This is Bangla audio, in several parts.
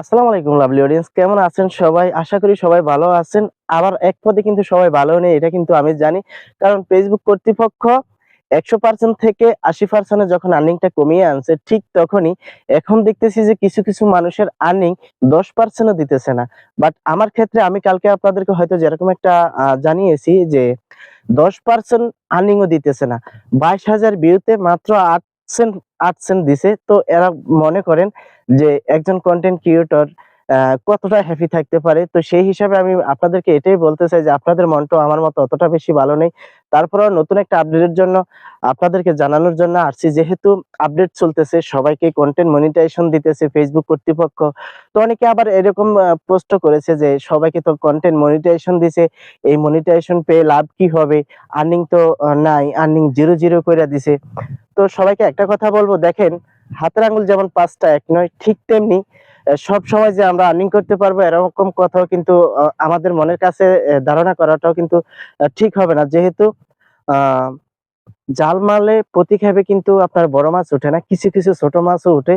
আসসালামু আলাইকুম লাভলি অডিয়েন্স কেমন আছেন সবাই? আশা করি সবাই ভালো আছেন। আবার এক পদে কিন্তু সবাই ভালো নেই, এটা কিন্তু আমি জানি। কারণ ফেসবুক কর্তৃপক্ষ একশো পার্সেন্ট থেকে আশি পার্সেন্টে যখন আর্নিংটা কমিয়ে আনছে, ঠিক তখনই এখন দেখতেছি যে কিছু কিছু মানুষের আর্নিং দশ পার্সেন্টও দিতেছে না। বাট আমার ক্ষেত্রে আমি কালকে আপনাদেরকে হয়তো যেরকম একটা জানিয়েছি যে দশ পার্সেন্ট আর্নিংও দিতেছে না। বাইশ হাজার ভিউতে মাত্র আট সেন্ট আট দিছে। তো এরা মনে করেন যে একজন কন্টেন্ট ক্রিয়েটর কতটা হ্যাপি থাকতে পারে। তো সেই হিসাবে আমি আপনাদেরকে এটাই বলতে চাই যে আপনাদের মনটা আমার মতো অতটা বেশি ভালো নেই। তারপরেও নতুন একটা আপডেটের জন্য আপনাদেরকে জানানোর জন্য আসছি। যেহেতু আপডেট চলতেছে, সবাইকে কন্টেন্ট মনিটাইজেশন দিতেছে ফেসবুক কর্তৃপক্ষ। তো অনেকে আবার এরকম পোস্ট করেছে যে সবাইকে তো কন্টেন্ট মনিটাইজেশন দিছে। এই মনিটাইজেশন পেয়ে লাভ কি হবে? আর্নিং তো নাই। আর্নিং জিরো জিরো করে দিছে। তো সবাইকে একটা কথা বলব, দেখেন হাতের আঙ্গুল যেমন পাঁচটা, এক নয়, ঠিক তেমনি সব সময় যে আমরা আর্নিং করতে পারব এরকম কথাও কিন্তু আমাদের মনের কাছে ধারণা করাটাও কিন্তু ঠিক হবে না। যেহেতু আহ জাল মারলে প্রতি কিন্তু আপনার বড় মাছ ওঠে না, কিছু কিছু ছোট মাছও ওঠে।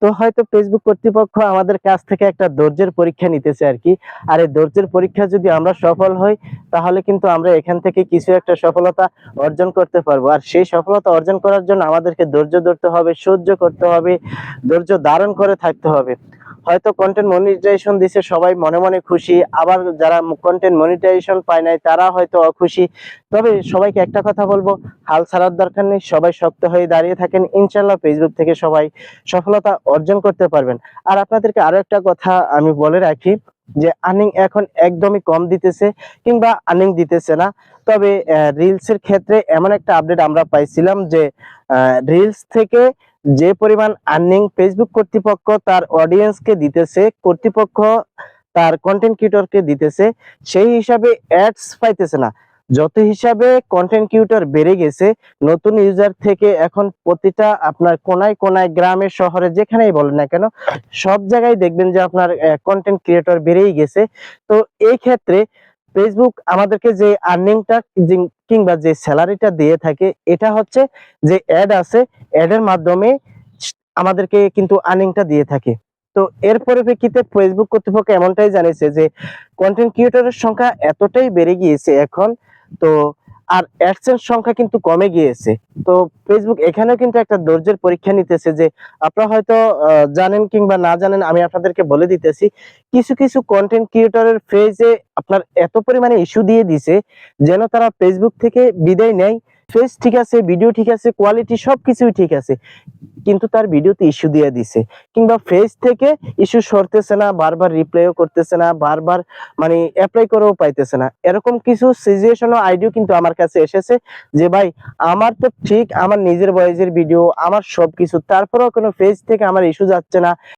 তো হয়তো ফেসবুক কর্তৃপক্ষ আমাদের কাছ থেকে একটা ধৈর্যের পরীক্ষা নিতেছে আর কি। আর এই ধৈর্যের পরীক্ষা যদি আমরা সফল হই, তাহলে কিন্তু আমরা এখান থেকে কিছু একটা সফলতা অর্জন করতে পারব। আর সেই সফলতা অর্জন করার জন্য আমাদেরকে ধৈর্য ধরতে হবে, সহ্য করতে হবে, ধৈর্য ধারণ করে থাকতে হবে। হয়তো কন্টেন্ট মনিটাইজেশন দিছে, সবাই মনে মনে খুশি। আবার যারা কন্টেন্ট মনিটাইজেশন পায় নাই, তারা হয়তো অখুশি। তবে সবাইকে একটা কথা বলব, হাল ছাড়ার দরকার নেই, সবাই শক্ত হয়ে দাঁড়িয়ে থাকেন। ইনশাল্লাহ ফেসবুক থেকে সবাই সফলতা অর্জন করতে পারবেন। আর আপনাদেরকে আরও একটা কথা আমি বলে রাখি যে আর্নিং এখন একদমই কম দিতেছে কিংবা আর্নিং দিতেছে না। তবে রিলসের ক্ষেত্রে এমন একটা আপডেট আমরা পাইছিলাম যে রিলস থেকে যে পরিমাণ আর্নিং ফেসবুক কর্তৃপক্ষ তার অডিয়েন্সকে দিতেছে, কর্তৃপক্ষ তার কন্টেন্ট ক্রিয়েটরকে দিতেছে, সেই হিসাবে অ্যাডস পাইতেছে না। যত হিসাবে কন্টেন্ট ক্রিয়েটর বেড়ে গেছে, নতুন ইউজার থেকে এখন প্রতিটা আপনার কোনায় কোনায় গ্রামে, শহরে, যেখানেই বলেন না কেন, সব জায়গায় দেখবেন যে আপনার কন্টেন্ট ক্রিয়েটর বেড়েই গেছে। তো এই ক্ষেত্রে ফেসবুক আমাদেরকে যে আর্নিংটা কিংবা যে স্যালারিটা দিয়ে থাকে, এটা হচ্ছে যে অ্যাড আছে অ্যাডের মাধ্যমে আমাদেরকে কিন্তু আর্নিংটা দিয়ে থাকে। তো এর পরিপ্রেক্ষিতে ফেসবুক কর্তৃপক্ষ এমনটাই জানিয়েছে যে কন্টেন্ট ক্রিয়েটরের সংখ্যা এতটাই বেড়ে গিয়েছে এখন তো আর অ্যাডসেন্স সংখ্যা কিন্তু কমে গিয়েছে। তো ফেসবুক এখানেও কিন্তু একটা ধৈর্যের পরীক্ষা নিতেছে যে আপনারা হয়তো জানেন কিংবা না জানেন, আমি আপনাদেরকে বলে দিতেছি, কিছু কিছু কন্টেন্ট ক্রিয়েটরের ফেজে আপনার এত পরিমাণে ইস্যু দিয়ে দিছে, যেন তারা ফেসবুক থেকে বিদায় নেয় ফেস ঠিক আছে ভিডিও ঠিক আছে কোয়ালিটি সবকিছুই ঠিক আছে। কিন্তু তার ভিডিওতে ইস্যু দিয়ে দিছে। কিংবা ফেস থেকে ইস্যু সরতেছে না, বারবার রিপ্লাইও করতেছে না, বারবার মানে অ্যাপ্লাই করেও পাইতেছে না। এরকম কিছু সিচুয়েশন আইডিও কিন্তু আমার কাছে এসেছে যে, ভাই, আমার তো ঠিক আমার নিজের বয়সের ভিডিও আমার সবকিছু, তারপরেও কোনো ফেজ থেকে আমার ইস্যু যাচ্ছে না।